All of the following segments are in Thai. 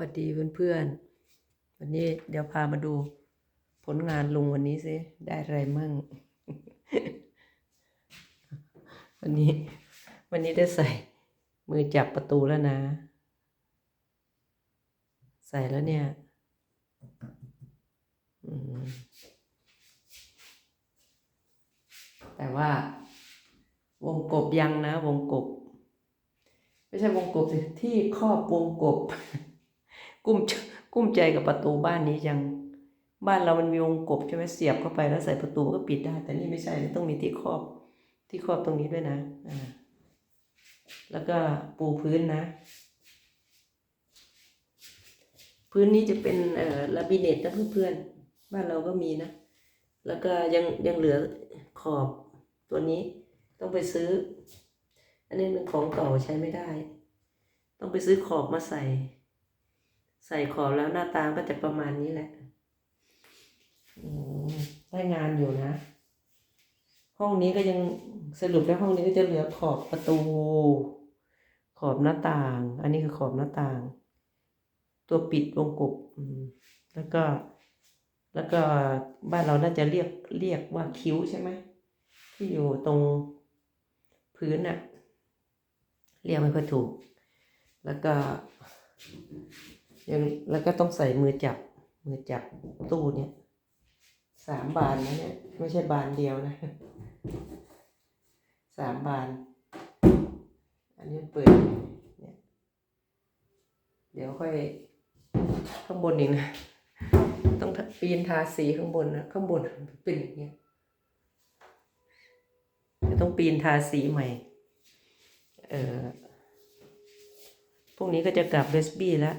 วัสดีเพื่อนๆ วันนี้เดี๋ยวพามาดูผลงานลุงวันนี้สิได้อะไรมั่ง วันนี้ วันนี้ได้ใส่ มือจับประตูแล้วนะ ใส่แล้วเนี่ยแต่ว่าวงกบยังนะ วงกบ ไม่ใช่วงกบสิที่ครอบวงกบ กุ้มกุ้มใจกับประตูบ้านนี้จัง บ้านเรามันมีวงกบใช่ไหมเสียบเข้าไปแล้วใส่ประตูก็ปิดได้ แต่นี่ไม่ใช่ต้องมีที่ครอบที่ครอบตรงนี้ด้วยนะอ่าแล้วก็ปูพื้นนะ พื้นนี้จะเป็นเอ่อลาบิเนตนะเพื่อนๆบ้านเราก็มีนะ แล้วก็ยังยังเหลือขอบตัวนี้ต้องไปซื้อ อันนี้เป็นของเก่าใช้ไม่ได้ ต้องไปซื้อขอบมาใส่ ใส่ขอบแล้วหน้าตาก็จะประมาณนี้แหละอได้งานอยู่นะ ห้องนี้ก็ยังสรุปแล้วห้องนี้ก็จะเหลือขอบประตู ขอบหน้าต่าง อันนี้คือขอบหน้าต่าง ตัวปิดวงกบแล้วก็ แล้วก็บ้านเราน่าจะเรียกเรียกว่าคิ้วใช่ไหมที่อยู่ตรงพื้นน่ะเรียกไม่ค่อยถูก แล้วก็ แล้วก็ต้องใส่มือจับ มือจับตู้เนี่ยสามบานนะเนี่ยไม่ใช่บานเดียวนะสามบาน อันนี้เปิดเนี่ยเดี๋ยวค่อยข้างบนอีกนะ ต้องปีนทาสีข้างบนนะข้างบนเป็นอย่างเงี้ยจะต้องปีนทาสีใหม่ เออพวกนี้ก็จะกลับเวสบี้แล้ว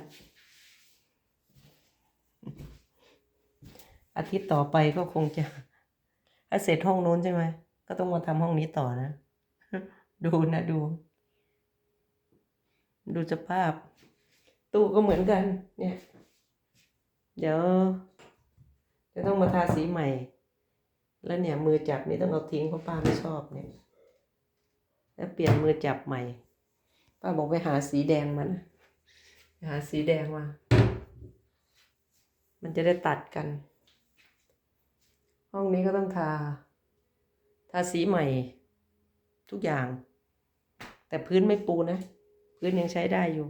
อาทิตย์ต่อไปก็คงจะถ้าเสร็จห้องนู้นใช่ไหม ก็ต้องมาทำห้องนี้ต่อนะ ดูนะดู ดูสภาพ ตู้ก็เหมือนกัน เนี่ย เดี๋ยวจะต้องมาทาสีใหม่ แล้วเนี่ย มือจับนี่ต้องเอาทิ้งเพราะป้าไม่ชอบเนี่ย แล้วเปลี่ยนมือจับใหม่ ป้าบอกไปหาสีแดงมานะหาสีแดงมา มันจะได้ตัดกัน ห้องนี้ก็ต้องทา ทาสีใหม่ ทุกอย่าง แต่พื้นไม่ปูนะ พื้นยังใช้ได้อยู่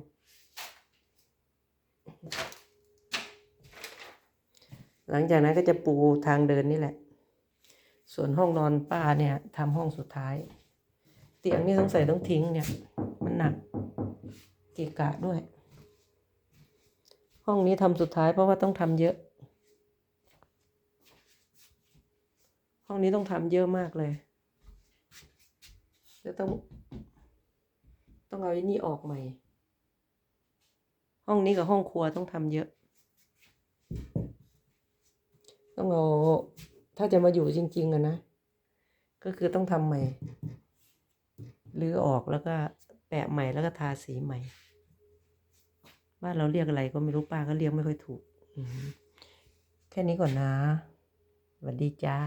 หลังจากนั้นก็จะปูทางเดินนี่แหละ ส่วนห้องนอนป้าเนี่ยทำห้องสุดท้าย เตียงนี่ต้องใส่ต้องทิ้งเนี่ย มันหนัก เกะกะด้วย ห้องนี้ทำสุดท้ายเพราะว่าต้องทำเยอะ ห้องนี้ต้องทำเยอะมากเลย จะต้อง ต้องเอาไอ้นี่ออกใหม่ ห้องนี้กับห้องครัวต้องทำเยอะ ต้องเอาถ้าจะมาอยู่จริง ๆอะนะ ก็คือต้องทำใหม่รื้อออกแล้วก็แปะใหม่แล้วก็ทาสีใหม่ บ้านเราเรียกอะไรก็ไม่รู้ป้าก็เรียกไม่ค่อยถูก แค่นี้ก่อนนะสวัสดีจ้า